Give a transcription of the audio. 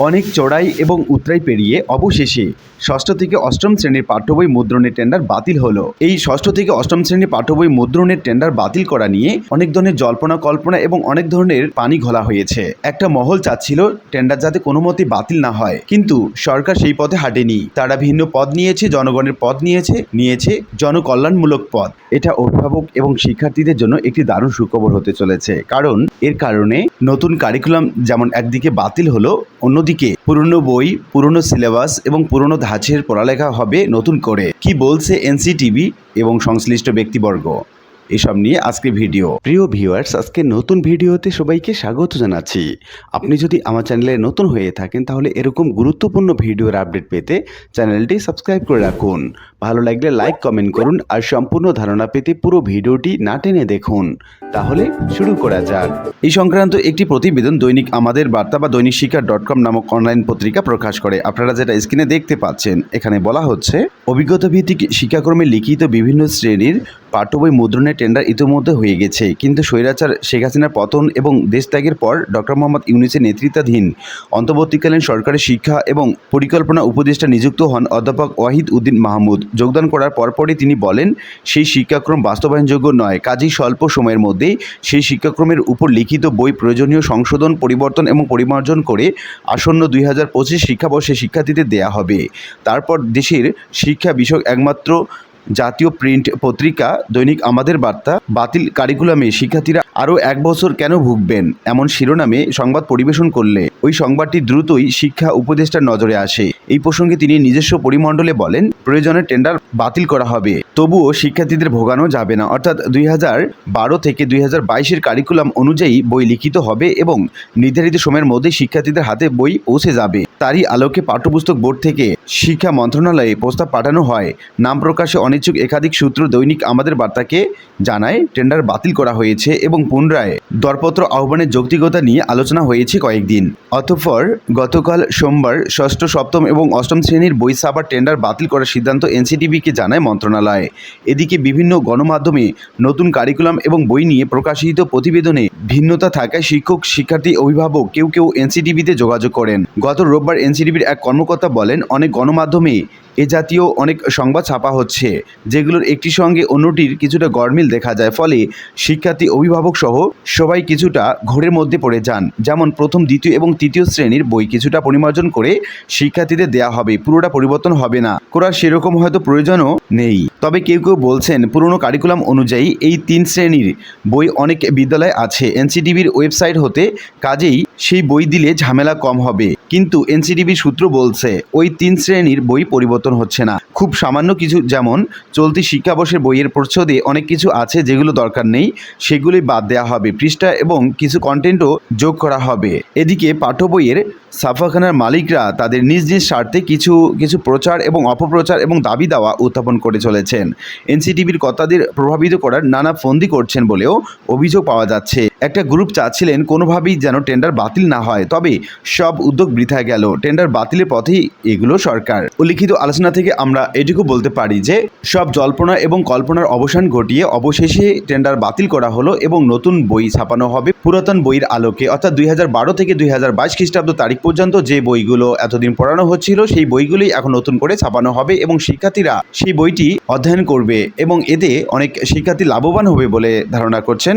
অনেক চড়াই এবং উতরাই পেরিয়ে অবশেষে ষষ্ঠ থেকে অষ্টম শ্রেণির পাঠ্য বই মুদ্রণের টেন্ডার বাতিল হলো। এই ষষ্ঠ থেকে অষ্টম শ্রেণির পাঠ্য বই মুদ্রণের টেন্ডার বাতিল করা নিয়ে অনেক ধরনের জল্পনা, কল্পনা এবং অনেক ধরনের পানি ঘোলা হয়েছে। একটা মহল চাচ্ছিল টেন্ডার যাতে কোনো মতে বাতিল না হয়। কিন্তু সরকার সেই পথে হাঁটেনি। তারা ভিন্ন পদ নিয়েছে, জনগণের পদ নিয়েছে নিয়েছে জনকল্যাণমূলক পদ এটা অভিভাবক এবং শিক্ষার্থীদের জন্য একটি দারুণ সুখবর হতে চলেছে। কারণ এর কারণে নতুন কারিকুলাম যেমন একদিকে বাতিল হলো অন্যদিকে, পুরনো বই, পুরনো সিলেবাস এবং পুরনো ধাঁচের পড়ালেখা হবে নতুন করে। কি বলছে এনসিটিভি এবং সংশ্লিষ্ট ব্যক্তিবর্গ? এসব নিয়ে আজকে ভিডিও। প্রিয় ভিউয়ার্স আজকে নতুন ভিডিওতে সবাইকে স্বাগত জানাচ্ছি। আপনি যদি আমার চ্যানেলে নতুন হয়ে থাকেন, তাহলে এরকম গুরুত্বপূর্ণ ভিডিওর আপডেট পেতে চ্যানেলটি সাবস্ক্রাইব করে রাখুন। ভালো লাগলে লাইক কমেন্ট করুন আর সম্পূর্ণ ধারণা পেতে পুরো ভিডিওটি না টেনে দেখুন। তাহলে শুরু করা যাক। এই সংক্রান্ত একটি প্রতিবেদন দৈনিক আমাদের বার্তা বা দৈনিক শিক্ষা ডট কম নামক অনলাইন পত্রিকা প্রকাশ করে। আপনারা যেটা স্ক্রিনে দেখতে পাচ্ছেন, এখানে বলা হচ্ছে, অভিজ্ঞতা ভিত্তিক শিক্ষাক্রমে লিখিত বিভিন্ন শ্রেণির পাঠ্য বই মুদ্রণের টেন্ডার ইতিমধ্যে হয়ে গেছে। কিন্তু স্বৈরাচার শেখ হাসিনার পতন এবং দেশ ত্যাগের পর ডক্টর মোহাম্মদ ইউনিসের নেতৃত্বাধীন অন্তর্বর্তীকালীন সরকারের শিক্ষা এবং পরিকল্পনা উপদেষ্টা নিযুক্ত হন অধ্যাপক ওয়াহিদ উদ্দিন মাহমুদ। যোগদান করার পরপরই তিনি বলেন, সেই শিক্ষাক্রম বাস্তবায়নযোগ্য নয়। কাজেই স্বল্প সময়ের মধ্যেই সেই শিক্ষাক্রমের উপর লিখিত বই প্রয়োজনীয় সংশোধন, পরিবর্তন এবং পরিমার্জন করে আসন্ন দুই হাজার পঁচিশ শিক্ষাবর্ষে শিক্ষার্থীদের দেয়া হবে। তারপর দেশের শিক্ষা বিষয়ক একমাত্র জাতীয় প্রিন্ট পত্রিকা দৈনিক আমাদের বার্তা, বাতিল কারিকুলামে শিক্ষার্থীরা আরও এক বছর কেন ভুগবেন? এমন শিরোনামে সংবাদ পরিবেশন করলে ওই সংবাদটি দ্রুতই শিক্ষা উপদেষ্টার নজরে আসে। এই প্রসঙ্গে তিনি নিজস্ব পরিমণ্ডলে বলেন, প্রয়োজনে টেন্ডার বাতিল করা হবে। তবুও শিক্ষার্থীদের ভোগানো যাবে না। অর্থাৎ দুই বারো থেকে দুই হাজার বাইশের কারিকুলাম অনুযায়ী বই লিখিত হবে এবং নির্ধারিত সময়ের মধ্যে শিক্ষার্থীদের হাতে বই পৌঁছে যাবে। তারই আলোকে পাঠ্যপুস্তক বোর্ড থেকে শিক্ষা মন্ত্রণালয়ে প্রস্তাব পাঠানো হয়। নাম প্রকাশে অনিচ্ছুক একাধিক সূত্র দৈনিক আমাদের বার্তাকে জানায়, টেন্ডার বাতিল করা হয়েছে এবং পুনরায় দরপত্র আহ্বানের যৌক্তিকতা নিয়ে আলোচনা হয়েছে কয়েকদিন। অতঃপর গতকাল সোমবার ষষ্ঠ, সপ্তম এবং অষ্টম শ্রেণির বই ছাপার টেন্ডার বাতিল করার সিদ্ধান্ত এনসিটিভিকে জানায় মন্ত্রণালয়। এদিকে বিভিন্ন গণমাধ্যমে নতুন কারিকুলাম এবং বই নিয়ে প্রকাশিত প্রতিবেদনে ভিন্নতা থাকায় শিক্ষক, শিক্ষার্থী, অভিভাবক কেউ কেউ এনসিটিভিতে যোগাযোগ করেন। গত রোববার এনসিটিভির এক কর্মকর্তা বলেন, অনেক গণমাধ্যমে এ জাতীয় অনেক সংবাদ ছাপা হচ্ছে, যেগুলোর একটি সঙ্গে অন্যটির কিছুটা গরমিল দেখা যায়। ফলে শিক্ষার্থী, অভিভাবক সহ সবাই কিছুটা ঘোরের মধ্যে পড়ে যান। যেমন প্রথম, দ্বিতীয় এবং তৃতীয় শ্রেণির বই কিছুটা পরিমার্জন করে শিক্ষার্থীদের দেয়া হবে। পুরোটা পরিবর্তন হবে না। করার সেরকম হয়তো প্রয়োজনও নেই। তবে কেউ কেউ বলছেন, পুরনো কারিকুলাম অনুযায়ী এই তিন শ্রেণির বই অনেক বিদ্যালয়ে আছে। এনসিটিভির ওয়েবসাইট হতে কাজেই সেই বই দিলে ঝামেলা কম হবে। কিন্তু এনসিটিভির সূত্র বলছে, ওই তিন শ্রেণির বই পরিবর্তন হচ্ছে না। খুব সামান্য কিছু যেমন, চলতি শিক্ষাবর্ষের বইয়ের প্রচ্ছদে অনেক কিছু আছে যেগুলো দরকার নেই, সেগুলোই বাদ দেওয়া হবে। পৃষ্ঠা এবং কিছু কন্টেন্টও যোগ করা হবে। এদিকে পাঠ্য বইয়ের সাফাখানার মালিকরা তাদের নিজ নিজ স্বার্থে কিছু কিছু প্রচার এবং অপপ্রচার এবং দাবি দাওয়া উত্থাপন করে চলেছেন। এনসিটিভির কর্তাদের প্রভাবিত করার নানা ফন্দি করছেন বলেও অভিযোগ পাওয়া যাচ্ছে। একটা গ্রুপ চাচ্ছিলেন কোনোভাবেই যেন টেন্ডার বাতিল না হয়। তবে সব উদ্যোগ বৃথা গেল। টেন্ডার বাতিলের পথেই এগুলো সরকার। উল্লিখিত আলোচনা থেকে আমরা এটুকু বলতে পারি যে, সব জল্পনা এবং কল্পনার অবসান ঘটিয়ে অবশেষে টেন্ডার বাতিল করা হলো এবং নতুন বই ছাপানো হবে। পুরাতন বইয়ের আলোকে, অর্থাৎ দুই হাজার বারো থেকে দুই হাজার বাইশ খ্রিস্টাব্দ তারিখ পর্যন্ত যে বইগুলো এতদিন পড়ানো হচ্ছিল, সেই বইগুলোই এখন নতুন করে ছাপানো হবে এবং শিক্ষার্থীরা সেই বইটি অধ্যয়ন করবে এবং এতে অনেক শিক্ষার্থী লাভবান হবে বলে ধারণা করছেন